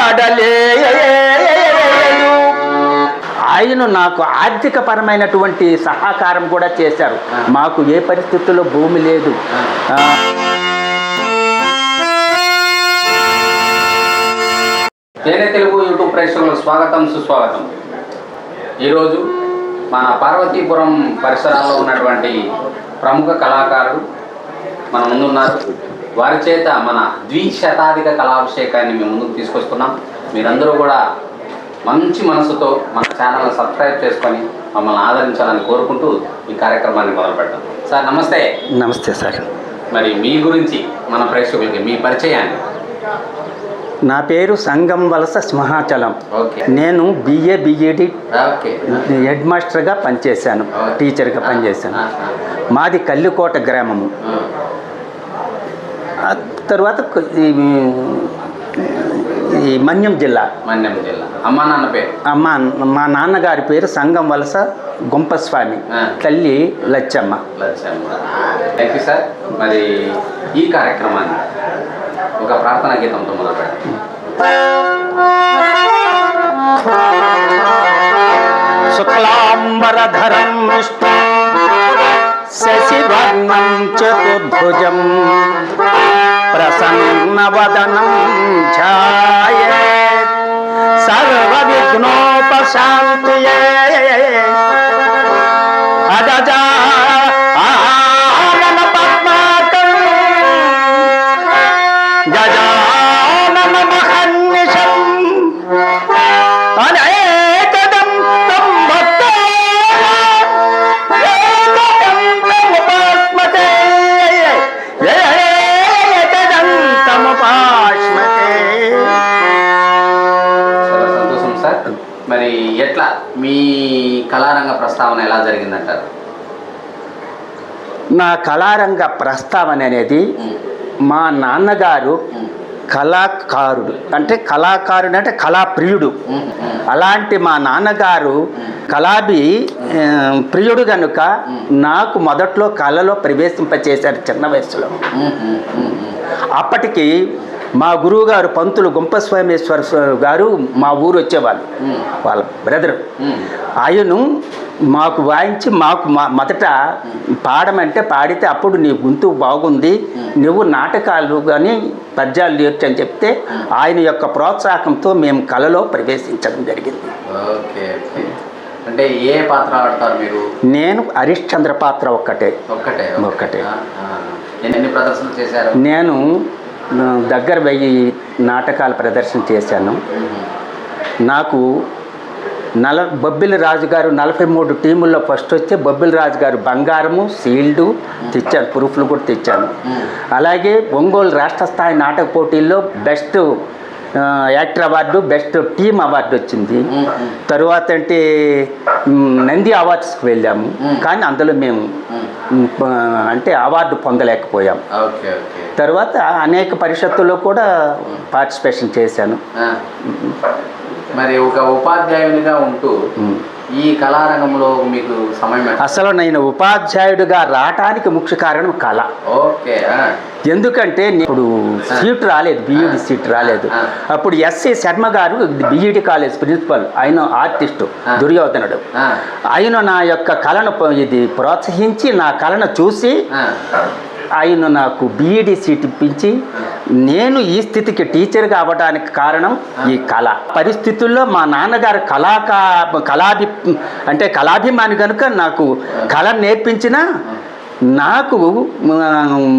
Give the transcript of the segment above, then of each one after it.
జాడలేదు ఆయన నాకు ఆర్థిక పరమైనటువంటి సహకారం కూడా చేశారు. మాకు ఏ పరిస్థితుల్లో భూమి లేదు. తేనె తెలుగు యూట్యూబ్ ప్రేక్షకులకు స్వాగతం సుస్వాగతం. ఈరోజు మన పార్వతీపురం పరిసరాల్లో ఉన్నటువంటి ప్రముఖ కళాకారుడు మన ముందున్నారు. వారి చేత మన ద్విశతాధిక కళాభిషేకాన్ని మేము ముందుకు తీసుకొస్తున్నాం. మీరందరూ కూడా మంచి మనసుతో మన ఛానల్ని సబ్స్క్రైబ్ చేసుకొని మమ్మల్ని ఆదరించాలని కోరుకుంటూ ఈ కార్యక్రమాన్ని మొదలు పెడతాం. సార్ నమస్తే. నమస్తే సార్. మరి మీ గురించి మన ప్రేక్షకులకి మీ పరిచయాన్ని. నా పేరు సంగం వలస సింహాచలం ఓకే. నేను బిఏ బిఏడి ఓకే. హెడ్ మాస్టర్గా పనిచేశాను. టీచర్గా పనిచేశాను. మాది కల్లికోట గ్రామము. ఆ. ఆ తర్వాత కొ- ఈ- ఈ మన్యం జిల్లా మన్యం జిల్లా అమ్మా నాన్న పేరు అమ్మ మా నాన్నగారి పేరు సంగం వలస గుంపస్వామి ఆ. తల్లి లచ్చమ్మ లక్ష్యం థ్యాంక్ యూ సార్ మరి ఈ కార్యక్రమాన్ని ఒక ప్రార్థనా గీతంతో మొదలు పెడతాం శుక్లాంబరధరం విష్ణు शशिवर्ण शशिवर्णं प्रसन्न वदन ध्याये सर्वविघ्नोपशान्तये। अदजा కళారంగ ప్రస్తావన ఎలా జరిగిందంటారు? నా కళారంగ ప్రస్తావన అనేది మా నాన్నగారు కళాకారుడు. అంటే కళాకారుడు అంటే కళాప్రియుడు. అలాంటి మా నాన్నగారు కళాభి ప్రియుడు కనుక నాకు మొదట్లో కళలో ప్రవేశింపచేశారు చిన్న వయసులో. అప్పటికి మా గురువు గారు పంతులు గుంపస్వామేశ్వర స్వ- గారు మా ఊరు వచ్చేవాళ్ళు. వాళ్ళ బ్రదర్. ఆయను మాకు వాయించి మాకు మా- మొదట పాడమంటే పాడితే అప్పుడు నీ గొంతు బాగుంది నువ్వు నాటకాలు కానీ పద్యాలు నేర్చు అని చెప్తే ఆయన యొక్క ప్రోత్సాహంతో మేము కళలో ప్రవేశించడం జరిగింది. అంటే ఏ పాత్ర ఆడతారు మీరు? నేను హరిశ్చంద్ర పాత్ర ఒక్కటే. ఒక్కటే ఒక్కటే. ఎన్ని ప్రదర్శనలు చేశారు? నేను దగ్గర వెయ్యి నాటకాల ప్రదర్శన చేశాను నాకు నల బొబ్బిలి రాజు గారు నలభై మూడు టీముల్లో ఫస్ట్ వస్తే బొబ్బిలి రాజు గారు బంగారము సీల్డు తెచ్చాను ప్రూఫ్లు కూడా తెచ్చాను. అలాగే ఒంగోలు రాష్ట్ర స్థాయి నాటక పోటీల్లో best actor award best team award వచ్చింది. తరువాత అంటే నంది అవార్డ్స్కి వెళ్ళాము. కానీ అందులో మేము అంటే అవార్డు పొందలేకపోయాం. తర్వాత అనేక పరిషత్తుల్లో కూడా పార్టిసిపేషన్ చేశాను. మరి ఒక ఉపాధ్యాయునిగా ఉంటూ. ఈ కళారంగంలో మీకు సమయం? అసలు నేను ఉపాధ్యాయుడిగా రావటానికి ముఖ్య కారణం కళ ఓకే. ఎందుకంటే ఇప్పుడు సీట్ రాలేదు బీఈడి సీట్ రాలేదు. అప్పుడు SC Sharma garu BEd college principal ఆయన ఆర్టిస్టు. దుర్యోధనుడు. ఆయన నా యొక్క కళను ఇది ప్రోత్సహించి నా కళను చూసి. ఆయన నాకు బీఈడి సీట్ ఇప్పించి నేను ఈ స్థితికి టీచర్గా అవ్వడానికి కారణం ఈ కళ. పరిస్థితుల్లో మా నాన్నగారు కళాకా కళాభి అంటే కళాభిమాని కనుక నాకు కళ నేర్పించిన నాకు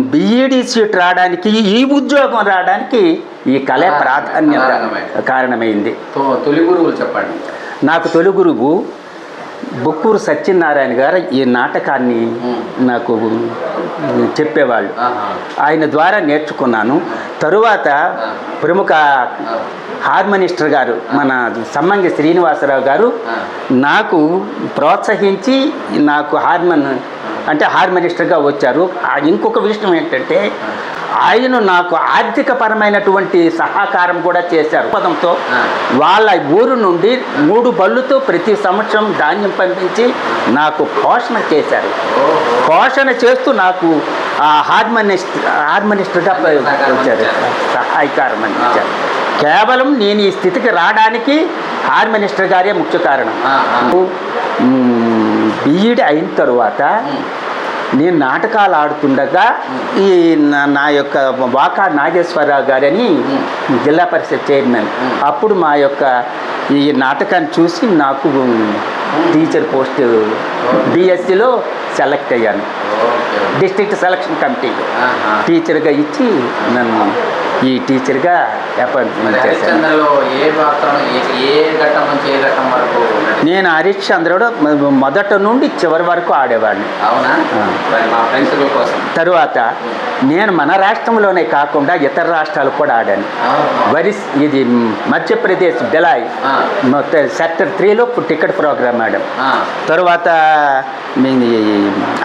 బిఈడి సీట్ రావడానికి ఈ ఉద్యోగం రావడానికి ఈ కళ ప్రాధాన్యత కారణమే. కారణమైంది. తొలి గురువులు చెప్పండి. నాకు తొలి గురువు బొక్కూరు సత్యనారాయణ గారు ఈ నాటకాన్ని నాకు చెప్పేవాళ్ళు. ఆయన ద్వారా నేర్చుకున్నాను. తరువాత ప్రముఖ హార్మోనిస్టర్ గారు మన సమ్మంగి శ్రీనివాసరావు గారు నాకు ప్రోత్సహించి నాకు హార్మోన్ అంటే హార్మోనిస్టర్గా వచ్చారు. ఇంకొక విషయం ఏంటంటే ఆయన నాకు ఆర్థిక పరమైనటువంటి సహకారం కూడా చేశారు. పదంతో వాళ్ళ ఊరు నుండి మూడు బళ్ళుతో ప్రతి సంవత్సరం ధాన్యం పంపించి నాకు పోషణ చేశారు. పోషణ చేస్తూ నాకు ఆ హార్మోనిస్ట్ హార్మోనిస్ట్గా వచ్చారు సహాయకారం అందించారు. కేవలం నేను ఈ స్థితికి రావడానికి హార్మోనిస్టర్ గారే ముఖ్య కారణం. బీఈడి అయిన తరువాత నేను నాటకాలు ఆడుతుండగా ఈ నా- యొక్క వాకా నాగేశ్వరరావు గారని జిల్లా పరిషత్ చైర్మన్. అప్పుడు మా యొక్క ఈ నాటకాన్ని చూసి నాకు టీచర్ పోస్ట్ డిఎస్సిలో సెలెక్ట్ అయ్యాను. District selection committee. టీచర్గా ఇచ్చి నన్ను ఈ టీచర్గా అపాయింట్మెంట్ చేశాను నటించారు? నేను హరీష్ చంద్రుడు మొదట నుండి చివరి వరకు ఆడేవాడిని. తరువాత నేను మన రాష్ట్రంలోనే కాకుండా ఇతర రాష్ట్రాలు కూడా ఆడాను. వరిస్ ఇది మధ్యప్రదేశ్ బెలాయ్ సెక్టర్ త్రీలో టికెట్ ప్రోగ్రామ్ ఆడాం. తరువాత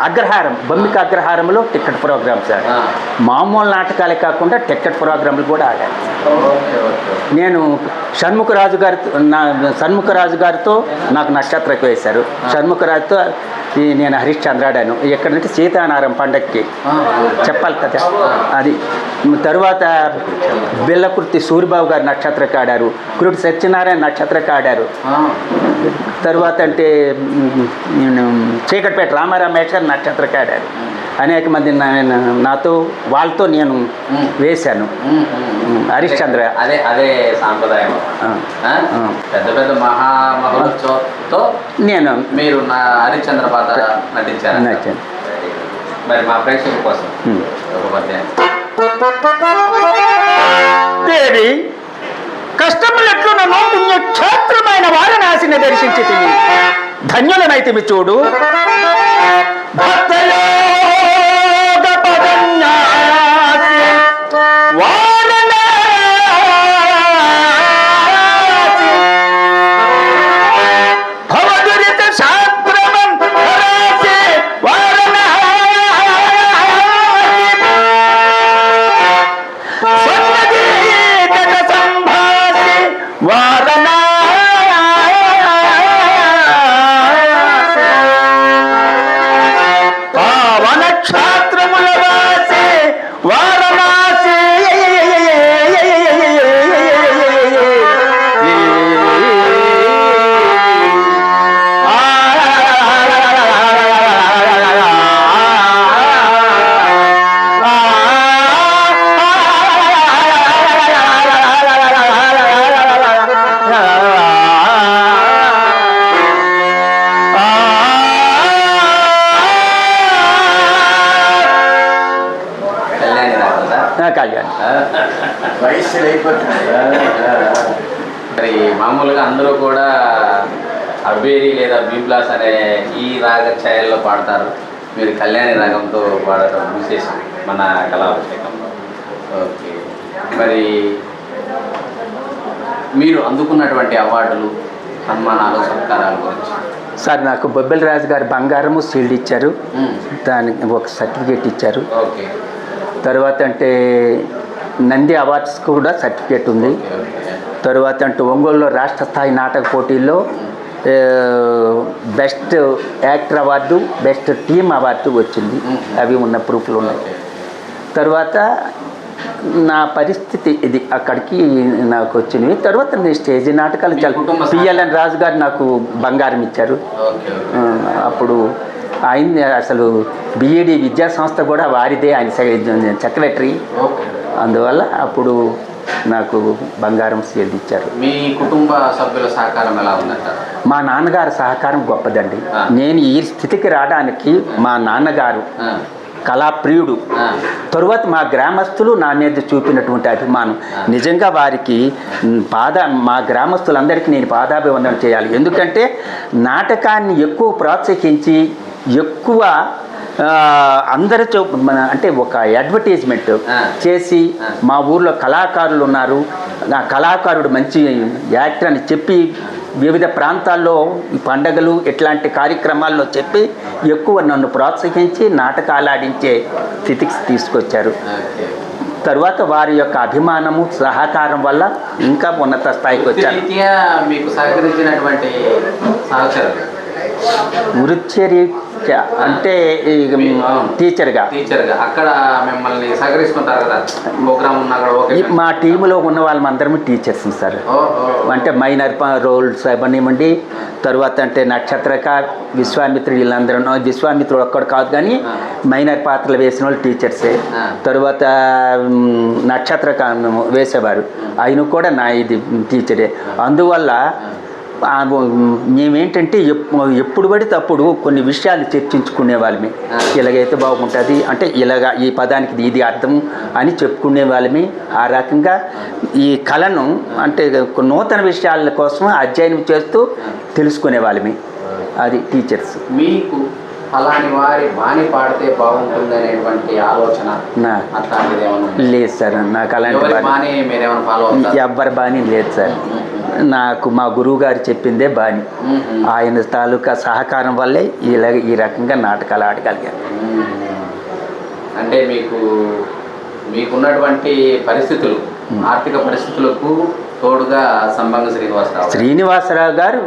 అగ్రహారం బొమ్మిక అగ్రహారంలో టికెట్ ప్రోగ్రామ్స్ ఆడాను ఆ. మామూలు నాటకాలే కాకుండా టికెట్ ప్రోగ్రాంలు కూడా ఆడాను. నేను షణ్ముఖరాజు గారితో నా షణ్ముఖరాజు గారితో నాకు నక్షత్రకు వేశారు షణ్ముఖరాజుతో నేను హరీష్ చంద్ర ఆడాను. ఎక్కడ నుంచి సీతానారం పండక్కి. చెప్పాలి కదా. అది తరువాత బిల్లకుర్తి సూరిబాబు గారు నక్షత్రకు ఆడారు. కురుటి సత్యనారాయణ నక్షత్రకు ఆడారు. తరువాత అంటే చీకటిపేట రామారామేశ్వర్ నక్షత్రకు ఆడారు. అనేక మంది నా- నాతో వాళ్ళతో నేను వేశాను. ఉమ్, ఉమ్. మ్, హరీష్ చంద్ర అదే అదే సాంప్రదాయం. పెద్ద పెద్ద మహామహోత్సవంతో నేను మీరు నా హరిశ్చంద్ర పాత్ర నటించారు నచ్చాను మరి మా ప్రేక్షకుల కోసం. ఒక పద్యం దేవి కష్టములెట్లు నన్ను పుణ్యక్షేత్రమైన వారణాసిని దర్శించి తిని. ధన్యులనైతిమి చూడు. భక్తయోగ వయస్సు మరి మామూలుగా అందరూ కూడా అబ్బేరి లేదా బీప్లాస్ అనే ఈ రాగ ఛాయల్లో పాడతారు. మీరు కళ్యాణి రాగంతో పాడటం విశేషం మన కళాభిషేకంలో. ఓకే. మరి మీరు అందుకున్నటువంటి అవార్డులు సన్మానాలు సత్కారాల గురించి. సార్ నాకు బొబ్బెల రాజు గారు బంగారము సీల్డ్ ఇచ్చారు. దానికి ఒక సర్టిఫికేట్ ఇచ్చారు. ఓకే. తర్వాత అంటే నంది అవార్డ్స్ కూడా సర్టిఫికేట్ ఉంది. తర్వాత అంటే ఒంగోలులో రాష్ట్ర స్థాయి నాటక పోటీల్లో best actor award best team award వచ్చింది. అవి ఉన్న ప్రూఫ్లు ఉన్నాయి. తర్వాత నా పరిస్థితి ఇది. అక్కడికి నాకు వచ్చినవి. తర్వాత నేను స్టేజ్ నాటకాలు చాలా పిఎల్ఎన్ రాజు గారు నాకు బంగారం ఇచ్చారు. అప్పుడు ఆయన అసలు బిఈడి విద్యా సంస్థ కూడా వారిదే. ఆయన సెక్రటరీ. అందువల్ల అప్పుడు నాకు బంగారం సీల్ ఇచ్చారు. మీ కుటుంబ సభ్యుల సహకారం ఎలా ఉందంటారు మా నాన్నగారి సహకారం గొప్పదండి. నేను ఈ స్థితికి రావడానికి మా నాన్నగారు కళాప్రియుడు. తరువాత మా గ్రామస్తులు నా మీద చూపినటువంటి అభిమానం. నిజంగా వారికి పాద మా గ్రామస్తులందరికీ నేను పాదాభివందనం చేయాలి. ఎందుకంటే నాటకాన్ని ఎక్కువ ప్రోత్సహించి ఎక్కువ అందరి చూ మన అంటే ఒక అడ్వర్టైజ్మెంట్. చేసి. మా ఊర్లో కళాకారులు ఉన్నారు ఆ కళాకారుడు మంచి యాక్టర్ అని చెప్పి వివిధ ప్రాంతాల్లో పండగలు ఇట్లాంటి కార్యక్రమాల్లో చెప్పి ఎక్కువ నన్ను ప్రోత్సహించి నాటకాలు ఆడించే స్థితికి తీసుకొచ్చారు. తరువాత వారి యొక్క అభిమానము సహకారం వల్ల ఇంకా ఉన్నత స్థాయికి మీకు సహకరించినటువంటి సహచరులు వృత్తిరీత్యా అంటే టీచర్గా. టీచర్గా. అక్కడ మిమ్మల్ని సహకరిస్తుంటారు కదా? ప్రోగ్రామ్ ఉన్నా మా టీంలో ఉన్న వాళ్ళందరం టీచర్స్ సార్. అంటే మైనర్ రోల్స్ అవనివ్వండి తర్వాత అంటే నక్షత్రక విశ్వామిత్రుడు వీళ్ళందరూ విశ్వామిత్రుడు ఒక్కడు కాదు కానీ మైనర్ పాత్రలు వేసిన వాళ్ళు టీచర్సే. తర్వాత నక్షత్రక వేసేవారు. ఆయన కూడా నా ఇది టీచరే అందువల్ల మేమేంటంటే ఎప్- ఎప్పుడు పడితే అప్పుడు కొన్ని విషయాలు చర్చించుకునే వాళ్ళమి. ఇలాగైతే బాగుంటుంది అంటే ఇలాగ ఈ పదానికి ఇది అర్థం అని చెప్పుకునే వాళ్ళమి. ఆ రకంగా ఈ కళను అంటే నూతన విషయాల కోసం అధ్యయనం చేస్తూ తెలుసుకునే వాళ్ళమి. అది టీచర్స్. మీకు అలాంటి వారి బాణి పాడితే బాగుంటుంది అనేటువంటి ఆలోచన? లేదు సార్ నాకు అలాంటి ఎవ్వరి బాణి లేదు సార్. నాకు మా గురువు గారు చెప్పిందే బాణి. ఆయన తాలూకా సహకారం వల్లే ఇలా ఈ రకంగా నాటకాలు ఆడగలిగాను. అంటే మీకు మీకున్నటువంటి పరిస్థితులు ఆర్థిక పరిస్థితులకు తోడుగా సంబంధ శ్రీనివాసరావు శ్రీనివాసరావు గారు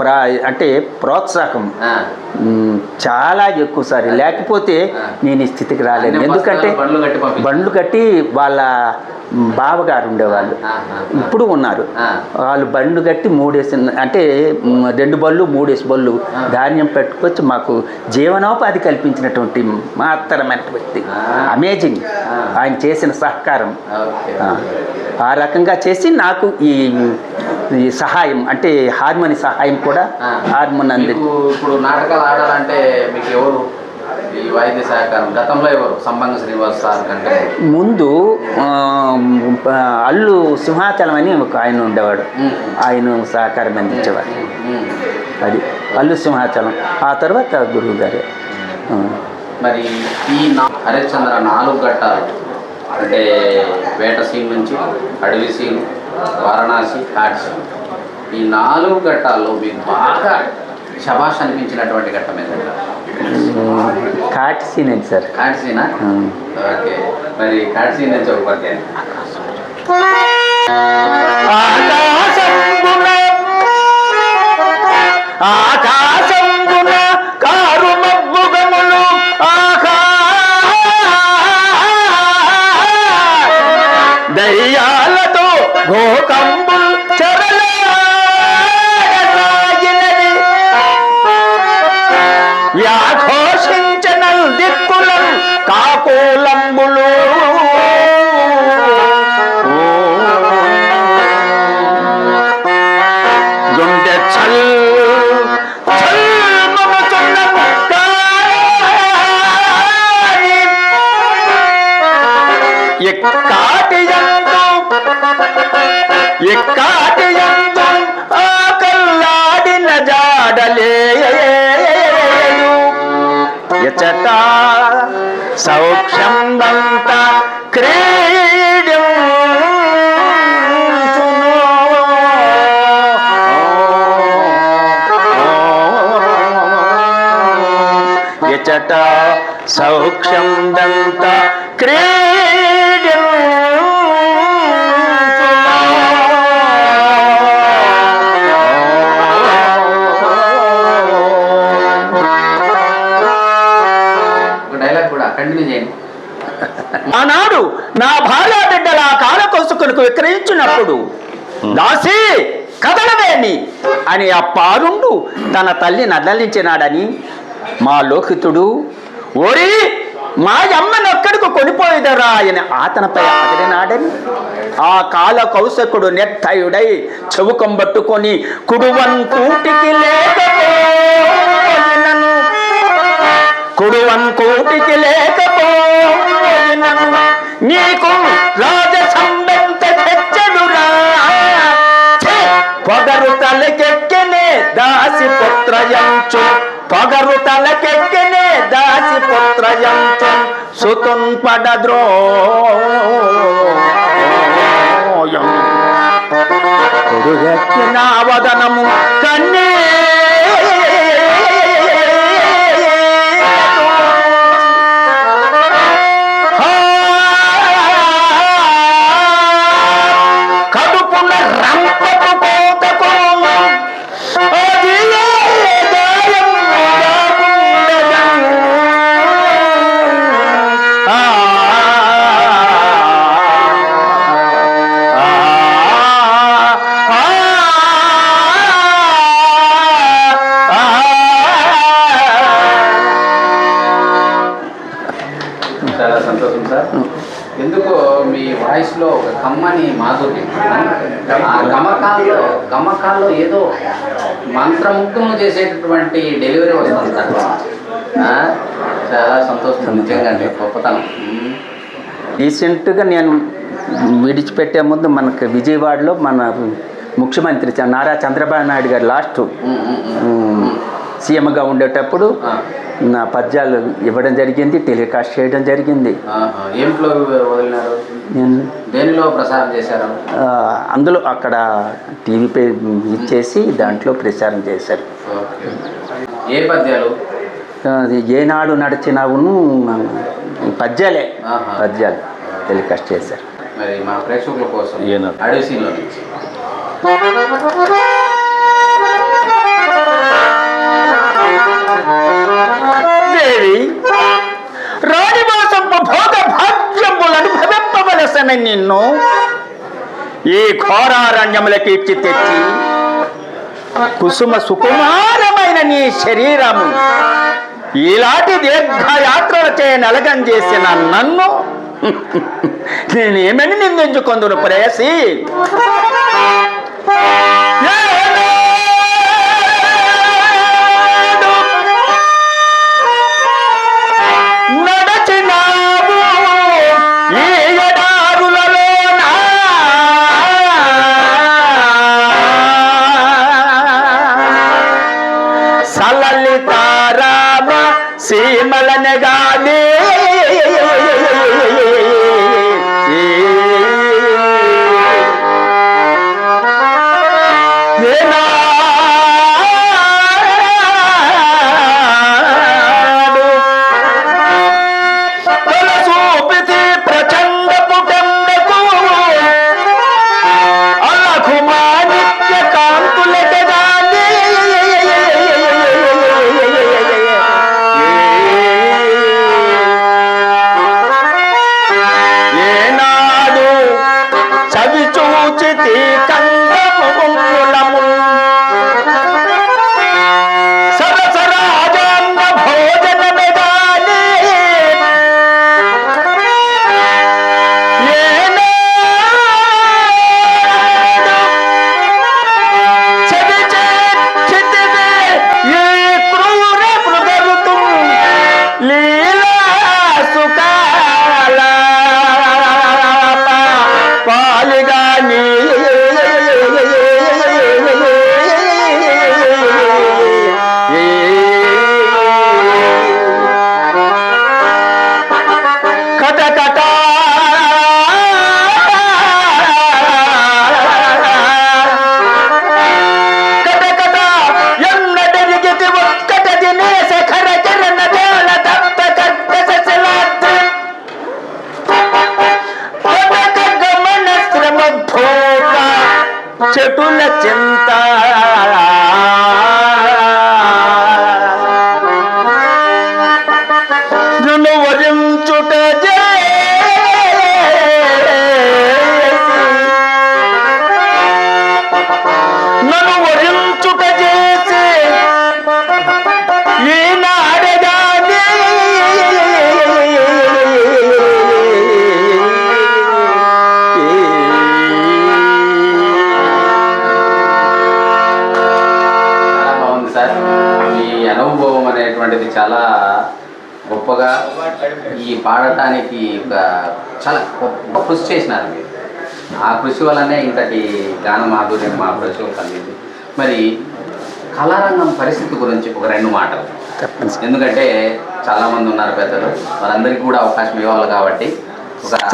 ప్రా అంటే ప్రోత్సాహం చాలా ఎక్కువ సార్. లేకపోతే నేను ఈ స్థితికి రాలేను. ఎందుకంటే బండ్లు కట్టి వాళ్ళ బావగారు ఉండేవాళ్ళు ఇప్పుడు ఉన్నారు. వాళ్ళు బండ్లు కట్టి మూడేసి అంటే రెండు బళ్ళు మూడేసి బళ్ళు ధాన్యం పెట్టుకొచ్చి మాకు జీవనోపాధి కల్పించినటువంటి మహత్తరమైన వ్యక్తి. అమేజింగ్. ఆయన చేసిన సహకారం ఆ, రకంగా చేసి నాకు ఈ ఈ సహాయం అంటే హార్మోని సహాయం కూడా. హార్మోన్ అంది ఇప్పుడు నాటకాలు ఆడాలంటే మీకు ఎవరు ఈ వాయిద్య సహకారం గతంలో ఎవరు? సంబంధ శ్రీనివాస్ సార్ కంటే. ముందు అల్లు సింహాచలం అని ఒక ఆయన ఉండేవాడు. ఆయన సహకారం అందించేవాడు. అది అల్లు సింహాచలం. ఆ తర్వాత గురువు గారే. మరి ఈ హరిశ్చంద్ర నాలుగు ఘట్టాలు అంటే వేట సీన్ నుంచి అడవి సీన్ వారణాసి ఘాట్ సీన్. ఈ నాలుగు ఘట్టాల్లో మీకు బాగా శబాష్ అనిపించినటువంటి ఘట్టం ఏదంటే కాటి సీన్ ఏంటి సార్? ఘాట్ సీనా. ఓకే. మరి ఘాట్ సీన్ నుంచి ఒక పద్యం ఆకాశంబున ఆకాశంబున సౌఖ్యం దంత క్రీడం. ఎచట సౌఖ్యం దంత క్రీడం నా భార్య బిడ్డల కాల కొసుకులకు విక్రయించినప్పుడు దాసి కదలవేమి? అని ఆ పారుండు తన తల్లి నదలించినాడని మా లోకితుడు ఓరి మా అమ్మను ఒక్కడికి కొనిపోయిదరా అని ఆతనపై అదిరినాడని ఆ కాల కౌశకుడు నెట్టయుడై చెవుకం పట్టుకొని కుడువన్ కూటికి లేకపోయినను కుడువన్ కూటికి లేకపోయినను నీకు రాజ సంబంధ తెచ్చడురా పొగరు తలకెక్కనే దాసి పుత్రయంచు పొగరు తలకెక్కనే దాసి పుత్రయంచు సుతున్ పడద్రో. కొడుగెక్కిన వదనము కన్నే చేసేటటువంటి డెలివరీ వస్తుంది చాలా సంతోషం నిజంగా అండి గొప్పతనం. రీసెంట్గా నేను విడిచిపెట్టే ముందు మనకు విజయవాడలో మన ముఖ్యమంత్రి నారా చంద్రబాబు నాయుడు గారు లాస్ట్. సీఎంగా ఉండేటప్పుడు నా పద్యాలు ఇవ్వడం జరిగింది టెలికాస్ట్ చేయడం జరిగింది. ఆహా. ఏంట్లో వదిలినారు? నేను దేనిలో ప్రసారం చేశారు? అందులో అక్కడ టీవీ పే ఇచ్చేసి దాంట్లో ప్రచారం చేశారు. ఏ పద్యాలు? అది ఏనాడు నడిచినావును పద్యాలే. పద్యాలు టెలికాస్ట్ చేశారు. మరి మా ప్రేక్షకుల కోసం ఏనాడు? నుంచి. దేవి రాణివాసంప భోగ భాగ్యములను భవింపవలసిన నిన్ను ఈ ఘోరారణ్యములకి ఇచ్చి తెచ్చి కుసుమ సుకుమారమైన నీ శరీరము ఇలాంటి దీర్ఘయాత్రలచే నలగం చేసిన నన్ను నేనేమని నిందించుకొందును ప్రేయసి? కృషి చేసినారు మీరు. ఆ కృషి వల్లనే ఇంతటి గాన మాధుర్యం మా ప్రజలకు కలిగింది. మరి కళారంగం పరిస్థితి గురించి ఒక రెండు మాటలు. ఎందుకంటే చాలా మంది ఉన్నారు పెద్దలు. వారందరికీ కూడా అవకాశం ఇవ్వాలి కాబట్టి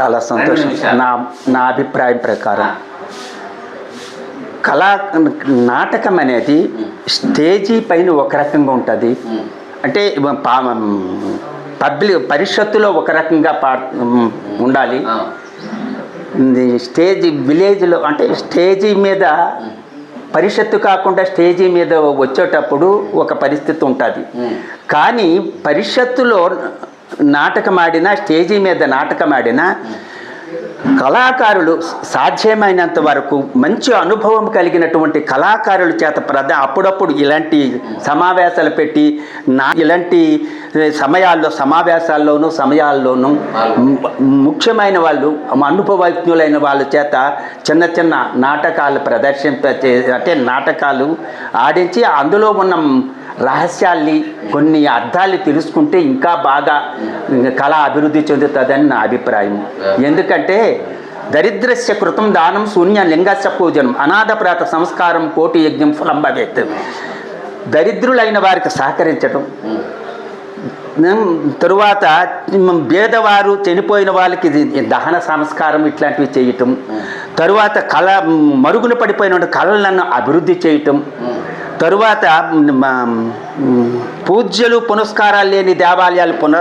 చాలా సంతోషం. నా నా అభిప్రాయం ప్రకారం కళా నాటకం అనేది స్టేజీ పైన ఒక రకంగా ఉంటుంది. అంటే పబ్లిక్ పరిషత్తులో ఒక రకంగా పా ఉండాలి. స్టేజ్ విలేజ్లో అంటే స్టేజీ మీద పరిషత్తు కాకుండా స్టేజీ మీద వచ్చేటప్పుడు ఒక పరిస్థితి ఉంటుంది. కానీ పరిషత్తులో నాటకం ఆడినా స్టేజీ మీద నాటకం ఆడినా కళాకారులు సాధ్యమైనంత వరకు మంచి అనుభవం కలిగినటువంటి కళాకారుల చేత ప్రద అప్పుడప్పుడు ఇలాంటి సమావేశాలు పెట్టి నా ఇలాంటి సమయాల్లో సమావేశాల్లోనూ సమయాల్లోనూ ముఖ్యమైన వాళ్ళు అనుభవజ్ఞులైన వాళ్ళ చేత చిన్న చిన్న నాటకాలు ప్రదర్శింప అంటే నాటకాలు ఆడించి అందులో ఉన్న రహస్యాల్ని కొన్ని అర్థాలు తెలుసుకుంటే ఇంకా బాగా కళ అభివృద్ధి చెందుతుందని నా అభిప్రాయం. ఎందుకంటే దరిద్రస్య కృతం దానం శూన్య లింగస్య పూజనం అనాథప్రాత సంస్కారం కోటి యజ్ఞం ఫలం భవేత్ దరిద్రులైన వారికి సహకరించడం తరువాత ఉమ్, పేదవారు చనిపోయిన వాళ్ళకి దహన సంస్కారం ఇట్లాంటివి చేయటం. తరువాత కళ మరుగున పడిపోయిన కళలను అభివృద్ధి చేయటం. ఉమ్, తరువాత పూజ్యలు పునస్కారాలు లేని దేవాలయాలు పున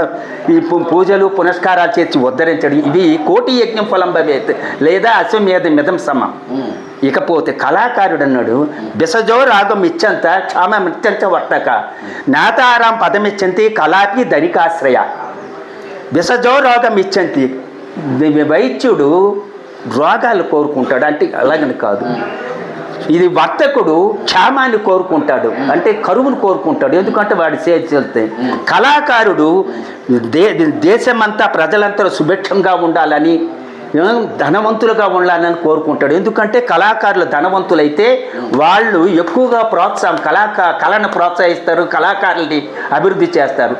ఈ పూజలు పునస్కారాలు చేసి ఉద్ధరించడం ఇవి కోటి యజ్ఞం ఫలం భవేత్ లేదా అశ్వమేధ మిదం సమం. ఇకపోతే కళాకారుడు అన్నాడు బిసజో రాగం ఇచ్చంత క్షామం ఇచ్చంత వర్తక. నాతారాం పదమిచ్చంతి కళాపి ధనికాశ్రయ. బిసజో రోగం ఇచ్చంతి వైద్యుడు రోగాలు కోరుకుంటాడు అంటే అలాగని కాదు. ఇది వర్తకుడు క్షేమాన్ని కోరుకుంటాడు అంటే కరువును కోరుకుంటాడు. ఎందుకంటే వాడి చేతి కళాకారుడు దే దేశమంతా ప్రజలంతా సుభిక్షంగా ఉండాలని ధనవంతులుగా ఉండాలని కోరుకుంటాడు. ఎందుకంటే కళాకారులు ధనవంతులైతే వాళ్ళు ఎక్కువగా ప్రోత్సాహం కళాకా కళను ప్రోత్సహిస్తారు కళాకారుల్ని అభివృద్ధి చేస్తారు.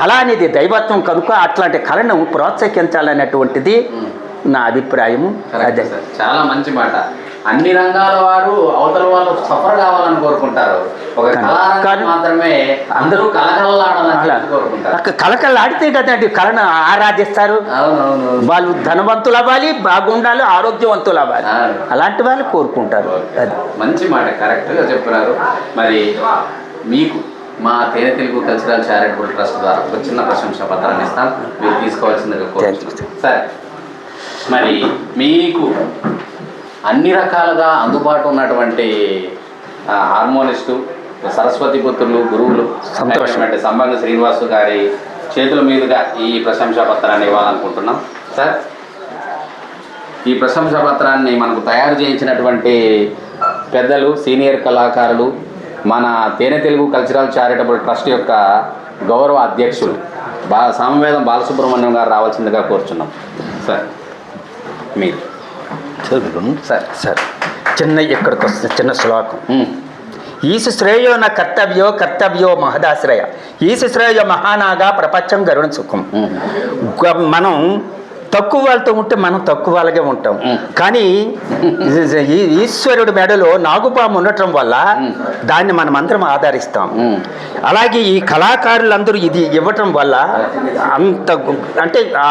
కళ అనేది దైవత్వం కనుక అట్లాంటి కళను ప్రోత్సహించాలనేటువంటిది నా అభిప్రాయము. అదే. చాలా మంచి మాట. అన్ని రంగాల వారు అవతల వాళ్ళు సఫర్ కావాలని కోరుకుంటారు. ఒక కళారంగం మాత్రమే అందరూ కలకలలాడాలని కోరుకుంటారు. ఆడితే కదండి కళను ఆరాధిస్తారు. వాళ్ళు ధనవంతులు అవ్వాలి బాగుండాలి ఆరోగ్యవంతులు అవ్వాలి. అలాంటి వాళ్ళు కోరుకుంటారు. మంచి మాట కరెక్ట్గా చెప్పినారు. మరి మీకు మా తేనె తెలుగు కల్చరల్ చారిటబుల్ ట్రస్ట్ ద్వారా ఒక చిన్న ప్రశంసా పత్రాన్ని ఇస్తాం. మీరు తీసుకోవాల్సిందిగా కోరుతున్నాం సరే. మరి మీకు అన్ని రకాలుగా అందుబాటు ఉన్నటువంటి హార్మోనిస్టు సరస్వతి పుత్రులు గురువులు సంతోషం. సంబంగ శ్రీనివాసు గారి చేతుల మీదుగా ఈ ప్రశంసా పత్రాన్ని ఇవ్వాలనుకుంటున్నాం. సార్ ఈ ప్రశంసా పత్రాన్ని మనకు తయారు చేయించినటువంటి పెద్దలు సీనియర్ కళాకారులు మన తేనె తెలుగు కల్చరల్ చారిటబుల్ ట్రస్ట్ యొక్క గౌరవ అధ్యక్షులు బా సామవేదం బాలసుబ్రహ్మణ్యం గారు రావాల్సిందిగా కోరుచున్నాం. సార్ మీరు. సార్ సరే చిన్న ఇక్కడికి వస్తుంది? చిన్న శ్లోకం. ఈసు శ్రేయో నా కర్తవ్యో కర్తవ్యో మహదాశ్రయ. ఈసు శ్రేయో మహానాగా ప్రపంచం గరుణ సుఖం. మనం తక్కువ వాళ్ళతో ఉంటే మనం తక్కువ వాళ్ళగే ఉంటాం. కానీ ఈశ్వరుడి మెడలో నాగుపాము ఉండటం వల్ల. దాన్ని మనం అందరం ఆదరిస్తాం. అలాగే ఈ కళాకారులందరూ ఇది ఇవ్వటం వల్ల అంత అంటే ఆ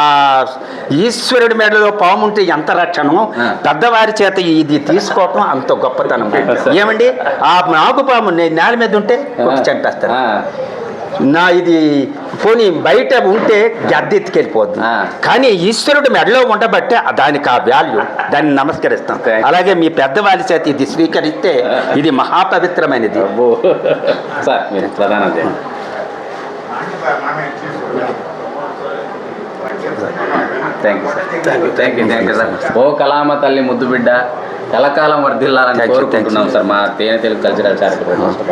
ఈశ్వరుడి మెడలో పాము ఉంటే ఎంత రక్షణం. పెద్దవారి చేత ఇది తీసుకోవటం అంత గొప్పతనం ఏమండి ఆ నాగుపాము నేల మీద ఉంటే ఆ, నా ఇది పోనీ బయట ఉంటే గద్దెత్తికెళ్ళిపోద్ది. కానీ ఈశ్వరుడు మెడలో ఉండబట్టే దానికి ఆ వాల్యూ దాన్ని నమస్కరిస్తాం. అలాగే మీ పెద్దవాళ్ళ చేత ఇది స్వీకరిస్తే ఇది మహాపవిత్రమైనది. Thank you sir thank you thank you sir ఓ కళామ తల్లి ముద్దు బిడ్డ. కలకాలం వర్ధిల్లాలని కోరుకుంటున్నాం. సార్ మా తేనె తెలుగు కల్చరల్ చారిటబుల్ ట్రస్ట్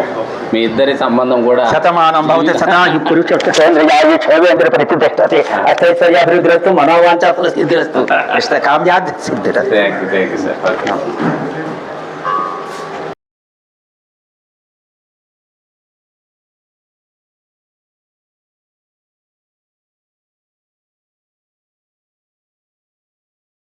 మీ ఇద్దరి సంబంధం కూడా శతమానం భవతి సదా పురుషోత్తేంద్రియాయ క్షోభేంద్ర ప్రతిష్టతి. అష్టైశ్వర్యాభివృద్ధిరస్తు మనోవాంఛ సిద్ధిరస్తు ఇష్ట కామ్యాద్ సిద్ధిరస్తు thank you thank you sir